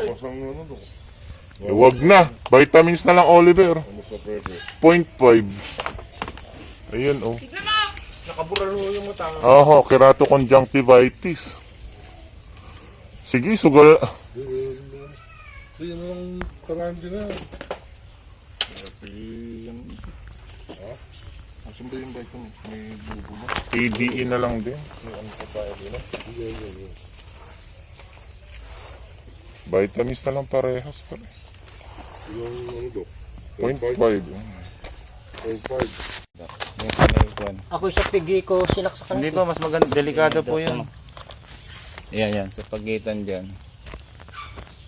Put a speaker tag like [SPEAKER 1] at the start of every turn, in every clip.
[SPEAKER 1] Tapos ang ano to.
[SPEAKER 2] Eh, wag na. Vitamins na lang, Oliver.
[SPEAKER 1] Ano sa pwede?
[SPEAKER 2] 0.5. Ayun, oh.
[SPEAKER 3] Nakaburalo yung mata.
[SPEAKER 2] Oho, keratoconjunctivitis. Sige, sugal.
[SPEAKER 1] Hindi mo lang tarahan din na.
[SPEAKER 3] Asan ba yung vitamin? May bubo na.
[SPEAKER 2] ADE na lang din.
[SPEAKER 3] Ano pa tayo din ah.
[SPEAKER 1] Sige, sige.
[SPEAKER 2] Vitamins na lang parehas pala.
[SPEAKER 1] Yung ano to?
[SPEAKER 2] 0.5.
[SPEAKER 1] 0.5.
[SPEAKER 4] Yung
[SPEAKER 5] Ako sa pigi ko sinaksakan.
[SPEAKER 4] Hindi po, mas maganda. Delikado po yun. Yan, yan. Sa pagitan dyan.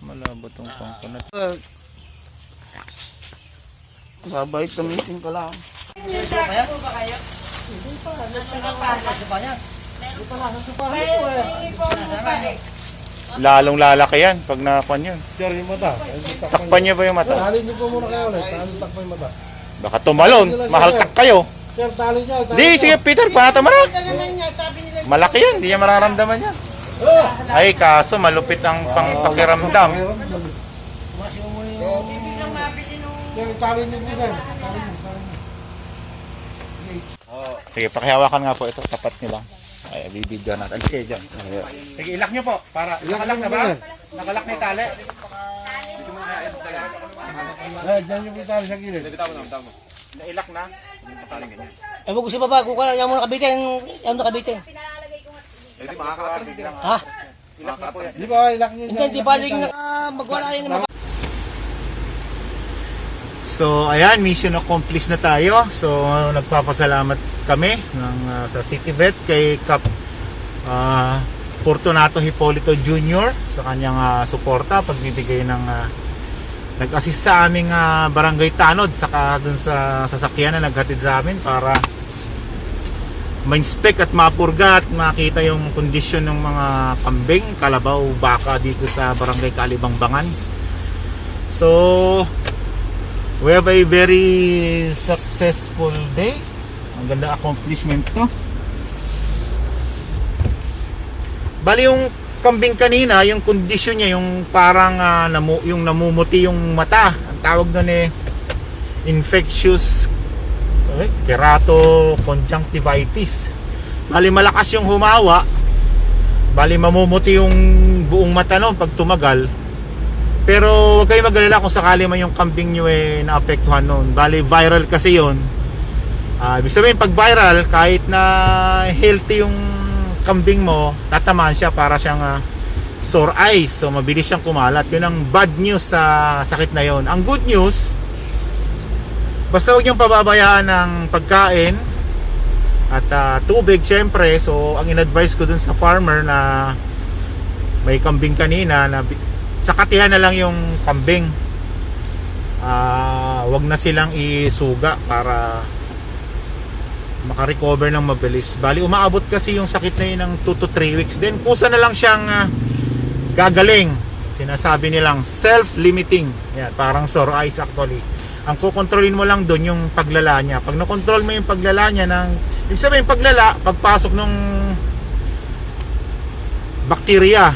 [SPEAKER 4] Malabo tong pangkunat.
[SPEAKER 5] Babait kamisin ka lang.
[SPEAKER 4] Lalong lalaki yan pag nakuan yun.
[SPEAKER 1] Sir, yung mata.
[SPEAKER 4] Takpan niyo ba yung mata?
[SPEAKER 1] Tali niyo po muna kayo ulit. Tali takpo yung mata.
[SPEAKER 4] Baka tumalon. Mahaltak kayo.
[SPEAKER 1] Sir, tali niyo.
[SPEAKER 4] Di, sige Peter, panata mo na.
[SPEAKER 6] naman niya, sabi nila,
[SPEAKER 4] Malaki yan, hindi niya mararamdaman yan. Ay, kaso malupit ang pangpakiramdam.
[SPEAKER 6] bibiglang mabili nung
[SPEAKER 1] Sir, tali niyo po sir. Tali niyo.
[SPEAKER 4] Sige, pakihawakan nga po ito, tapat niyo lang. Ay, bibidyo natin. Sige, dyan. Sige, ilak niyo po. Para, nakalak na ba? Nakalak na yung tali.
[SPEAKER 1] Eh, dyan yung may tali sa gilid.
[SPEAKER 4] Nailak na.
[SPEAKER 5] Eh, wag ko si baba, kung kaya mo nakabitin, yung nakabitin.
[SPEAKER 4] Hindi, makakatras din.
[SPEAKER 5] Ha?
[SPEAKER 4] Ilak na po yan.
[SPEAKER 1] Di ba, ilak niyo
[SPEAKER 5] Hindi, di ba yung magwala yung mga
[SPEAKER 4] So, ayan, mission accomplished na tayo. So, nagpapasalamat kami ng, ah, sa City Vet kay Cap ah, Fortunato Hipolito Jr. sa kanyang ah, suporta, pagbibigay ng ah, nag-assist sa aming ah, barangay Tanod saka dun sa sasakyan na naghatid sa amin para ma-inspect at mapurga at makita yung kondisyon ng mga kambing, kalabaw, baka dito sa barangay Kalibangbangan. So, we have a very successful day. Ang ganda accomplishment to. Bali yung kambing kanina, yung condition niya, yung parang ah, namu, yung namumuti yung mata. Ang tawag doon eh infectious okay, keratoconjunctivitis. Bali malakas yung humawa. Bali mamumuti yung buong mata noon pag tumagal. Pero huwag kayo mag-alala kung sakali man yung kambing nyo eh naapektuhan noon. Bali viral kasi yon. Ah, ibig sabihin pag viral kahit na healthy yung kambing mo, tatamaan siya para siyang ah, sore eyes. So mabilis siyang kumalat. Yun ang bad news sa sakit na yon. Ang good news, basta huwag niyong pababayaan ng pagkain at ah, tubig syempre. So ang in-advise ko dun sa farmer na may kambing kanina na sakatihan na lang yung kambing. Ah, wag na silang isuga para makarecover ng mabilis. Bali, umaabot kasi yung sakit na yun ng 2 to 3 weeks. Then, kusa na lang siyang ah, gagaling. Sinasabi nilang self-limiting. Yan, parang sore eyes actually. Ang kukontrolin mo lang doon yung paglala niya. Pag nakontrol mo yung paglala niya ng... Ibig sabihin, paglala, pagpasok ng bakterya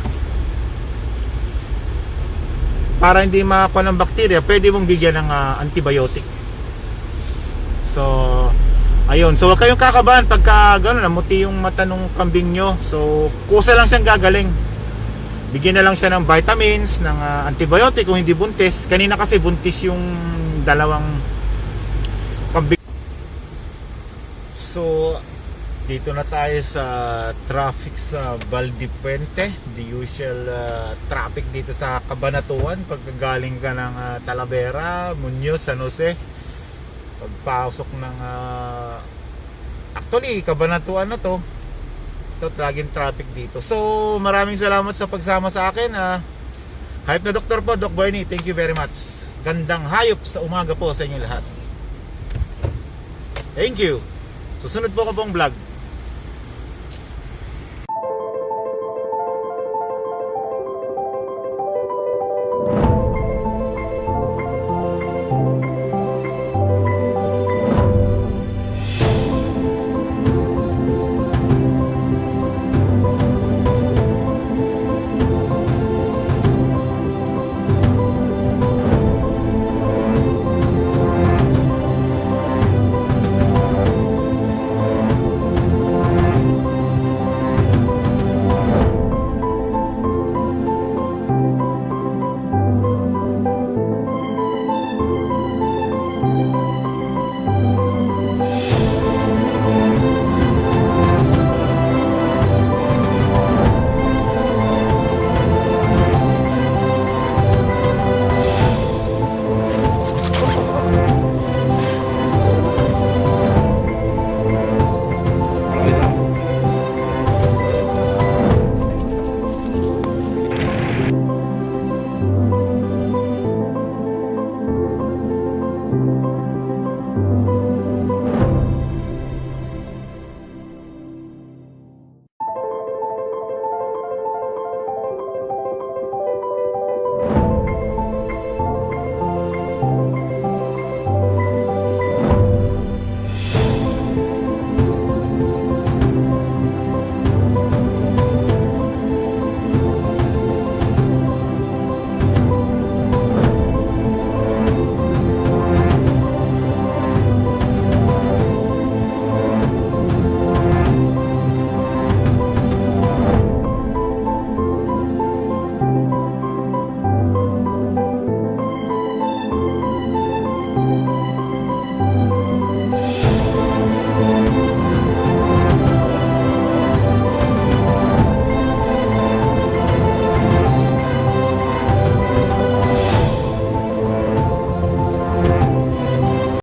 [SPEAKER 4] para hindi makakuha ng bakterya, pwede mong bigyan ng ah, antibiotic. So, ayun. So, huwag kayong kakabahan pagka gano'n, namuti yung mata ng kambing nyo. So, kusa lang siyang gagaling. Bigyan na lang siya ng vitamins, ng ah, antibiotic kung hindi buntis. Kanina kasi buntis yung dalawang kambing. So, dito na tayo sa traffic sa Valdipuente. The usual uh, traffic dito sa Cabanatuan. Pagkagaling ka ng uh, Talavera, Muñoz, San Jose. Pagpasok ng... uh, actually, Cabanatuan na to. Ito, laging traffic dito. So, maraming salamat sa pagsama sa akin. Uh, hype na doktor po, Doc Bernie. Thank you very much. Gandang hayop sa umaga po sa inyo lahat. Thank you. Susunod po ko pong vlog.